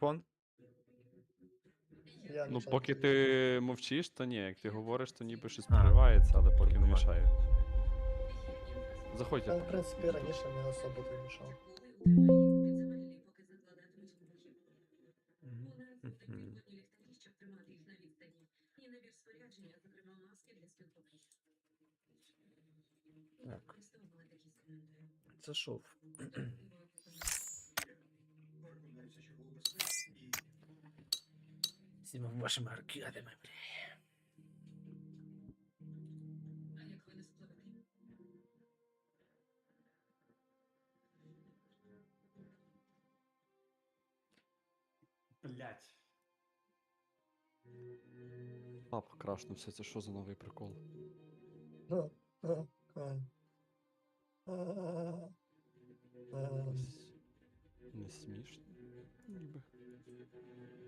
мікрофон? Я Ну, нічого поки не ти мовчиш, то ні. Як ти говориш, то ніби щось А. проривається, але поки не мішає. Я, в принципі, раніше не особо то мішав. Мгм. Так. Зайшов. З цими вашими аркадами, бля. Блять. Пап крашнувся, це що за новий прикол? А. Не смішно. Ніби.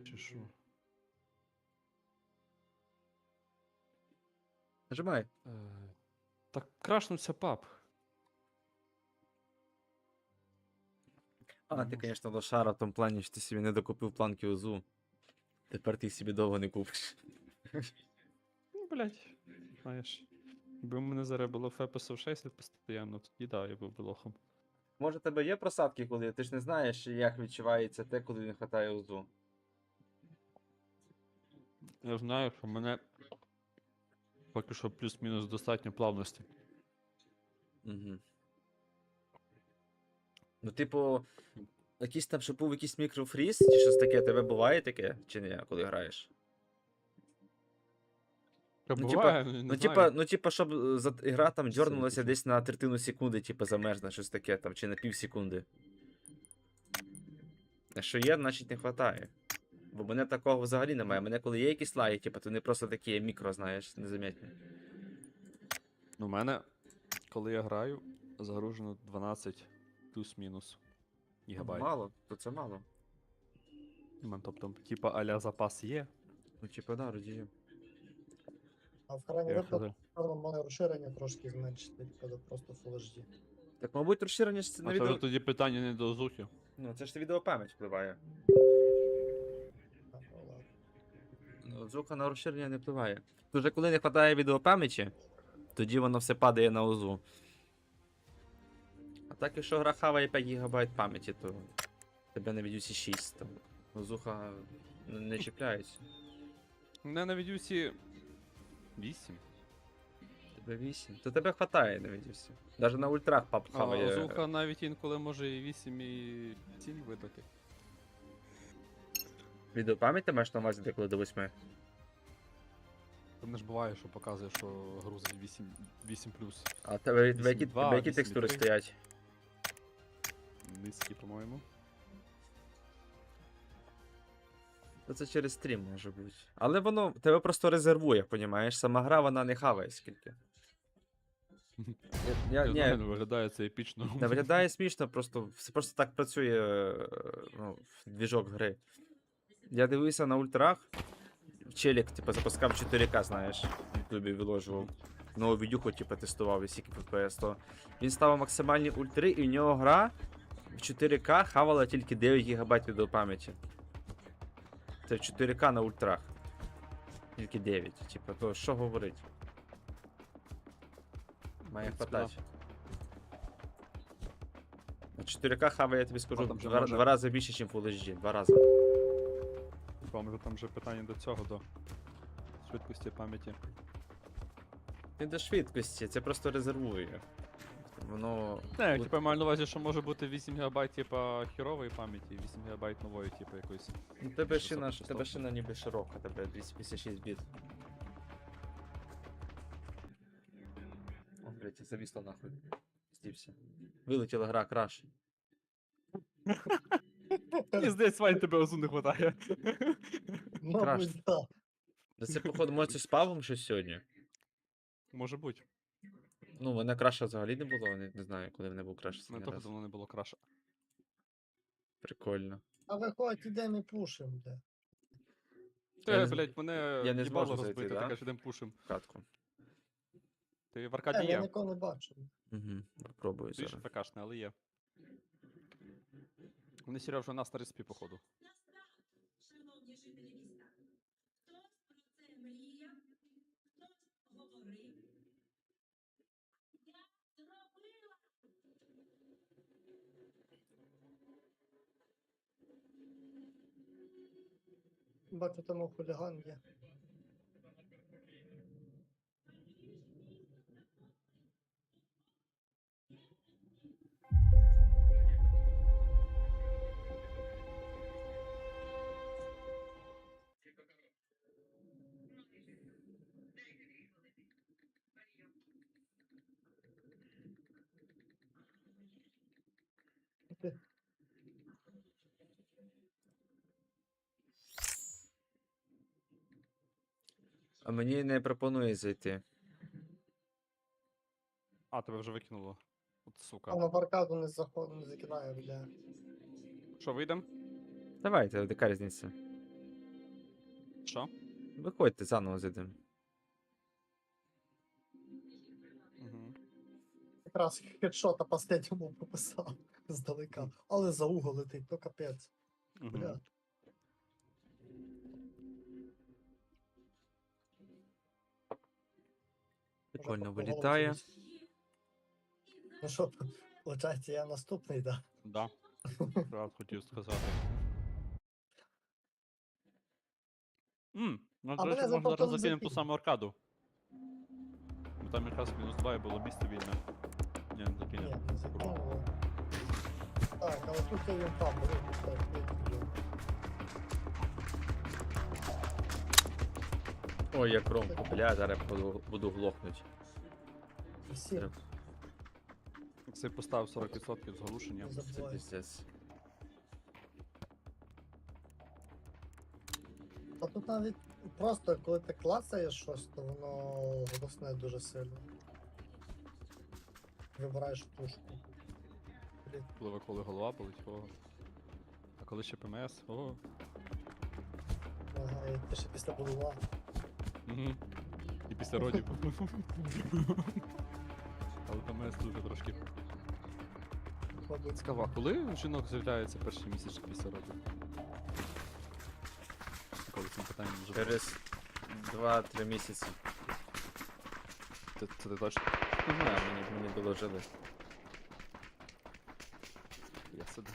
Чи що? Нажимай. Е, Так крашнувся пап. А, ти, звісно, лошара в тому плані, що ти собі не докупив планки УЗУ. Тепер ти їх собі довго не купиш. Ну, блядь, знаєш. Якби в мене зараз було фепесов 60 постійно, тоді да, я був би лохом. Може, тебе є просадки, коли ти ж не знаєш, як відчувається те, коли не вистачає УЗУ. Я знаю, що мене поки що плюс-мінус достатньо плавності. Угу. Ну, типу, якийсь там, щоб був якийсь мікрофріз, чи щось таке, тебе буває таке, чи ні, коли граєш? Та Ну, буває, типа, не ну, знаю. типа, ну, типа, щоб е, за- гра там Що це дернулася десь на третину секунди, типа замерзне, щось таке там, чи на пів секунди. Якщо є, значить не вистачає. Бо мене такого взагалі немає. Мене коли є якісь лаги, типа, то вони просто такі мікро, знаєш, незамітні. У мене, коли я граю, загружено 12 плюс-мінус гігабайт. Мало, то це мало. У мене, Тобто, типа, аля запас є. Ну, типа, да, радію. А в крайній Я випадку мене розширення трошки зменшити, типу, до просто Full HD. Так, мабуть, розширення ж це А на це вже відео. тоді питання не до Озухи. Ну, це ж відеопам'ять впливає. А, звука на розширення не впливає. Дуже коли не вистачає відеопам'яті, тоді воно все падає на ОЗУ. А так, якщо гра хаває 5 ГБ пам'яті, то тебе на відюсі 6. Там. Озуха не чіпляється. У мене на відюсі 8. Тебе 8. То тебе хватає на відюсі. Навіть на ультрах пап А хаває. Озуха навіть інколи може і 8, і 7 видати. Відеопам'ять маєш на увазі деколи до 8. Там не ж буває, що показує, що грузить 8, 8 плюс. А тебе, тебе, які, 8.2, тебе які текстури 8.3. стоять? Низькі, по-моєму. То це через стрім може бути. Але воно тебе просто резервує, понімаєш? Сама гра вона не хаває скільки. Я, Я, ні, виглядає це епічно. не виглядає смішно, просто, це просто так працює е, ну, двіжок гри. Я дивився на ультрах. Челік, типу, запускав 4К, знаєш, в Ютубі виложував. Нову відюху, типу, тестував, і скільки FPS, то він ставив максимальні ультри, і в нього гра в 4К хавала тільки 9 ГБ відеопам'яті. Це в 4К на ультрах. Тільки 9. Типу, то що говорить? Має хватати. На 4К хава, я тобі скажу, там же два, два рази більше, ніж Full HD. Два рази. Вам там вже питання до цього, до швидкості пам'яті. Не до швидкості, це просто резервує. Воно. Не, типу, я маю на увазі, що може бути 8 ГБ, типа, хірової пам'яті, 8 ГБ нової, типу, якоїсь. Ну, тебе шина, тебе шина ніби широка, тебе 256 біт. О, блядь, я зависло нахуй. Стівся. Вилетіла гра краш. Мені здається, Вань, тебе озу не хватає. Мабуть, так. Да це, походу, може, це з Павлом щось сьогодні. Може бути. Ну, мене краша взагалі не було, не, не знаю, коли мене був краш. У мене останній раз. давно не було краша. Прикольно. А виходь, ідемо і пушим, де. Я Те, не з- блядь, мене я не їбало зможу зайти, розбити, да? таке, що йдем пушим. Катку. Ти в Е, аркаді я є. нікого не бачив. Угу. Попробую Більше зараз. ФКшне, але є. Вони Сережа на стариспі, походу. Шановні жителі міста, хтось про це мріяв, хтось говорив. Я зробила. Бачу, там хуліган є. А мені не пропонує зайти. А, тебе вже викинуло. От сука. А на баркаду не заход не закидає, бля. Що, вийдем? Давайте, яка різниця? Що? Виходьте, заново зайдемо. Угу. Якраз хедшота последньому пописав здалека. Але за угол летить, то капець. Бля. Прикольно вилітає. Ну що, виходить, я наступний, да? Да. Раз хотів сказати. Ммм, ну, до речі, можна зараз закинемо ту саму аркаду. Бо там якраз мінус 2 і було місце вільне. Ні, не закинемо. Але тут я він там, бери. Ой, я кромку, бля, зараз буду, буду глохнуть. Всі Це поставив 40% зглушення. не Це забувай. піздець. А тут навіть просто, коли ти клацаєш щось, то воно голосне дуже сильно. Вибираєш пушку. Блін, Пливе, коли голова болить, о. А коли ще ПМС, о. ага, і ти ще після будува. Угу. І після родів. Але ПМС дуже трошки. Мабуть, Цікаво, а коли у жінок з'являється перший місяць після родів? Коли цим питанням вже Через 2-3 місяці. Це, це ти точно? Не знаю, мені, мені доложили. Я собі.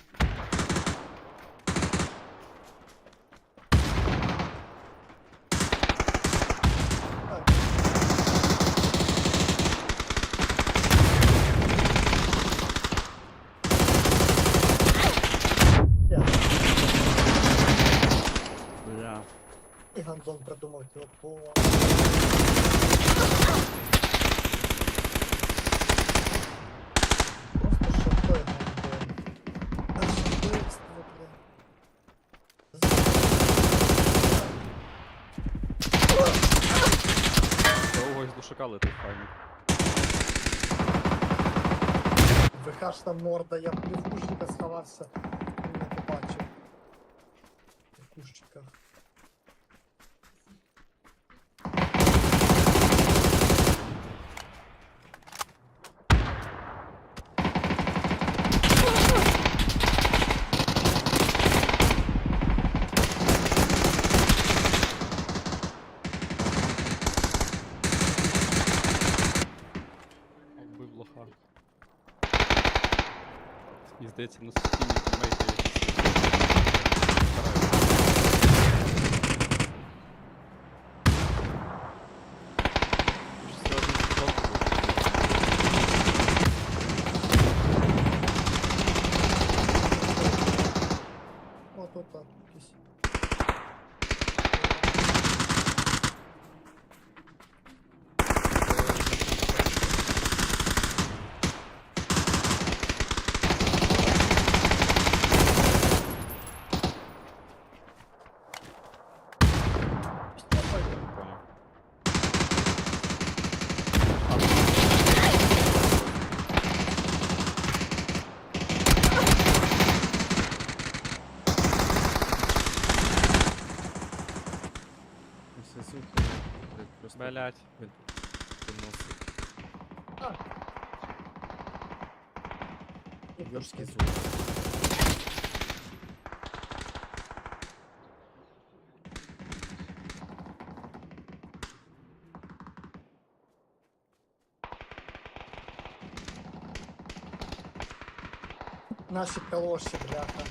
Так. Я. Бля. І гандон придумав цього пова. Просто шахтой гандон. Перше вбивство, бля. Довго із душака летить файно. Там морда, я в кущика сховався. Не побачив. В кущиках. Здається, на сусідній Блядь, Просто Блять. він виносить. А. Йорський звук. Наші калоші, бляха.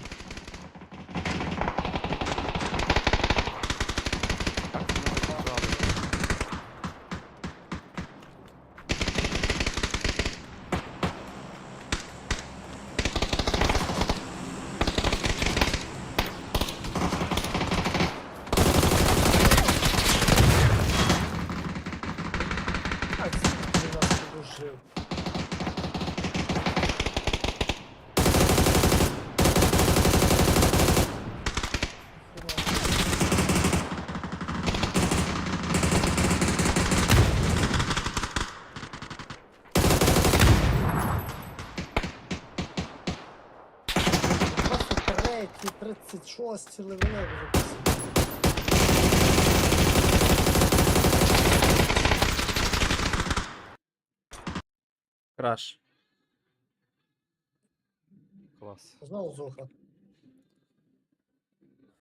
Постріли вели вже. Краш. Клас. Знову зуха.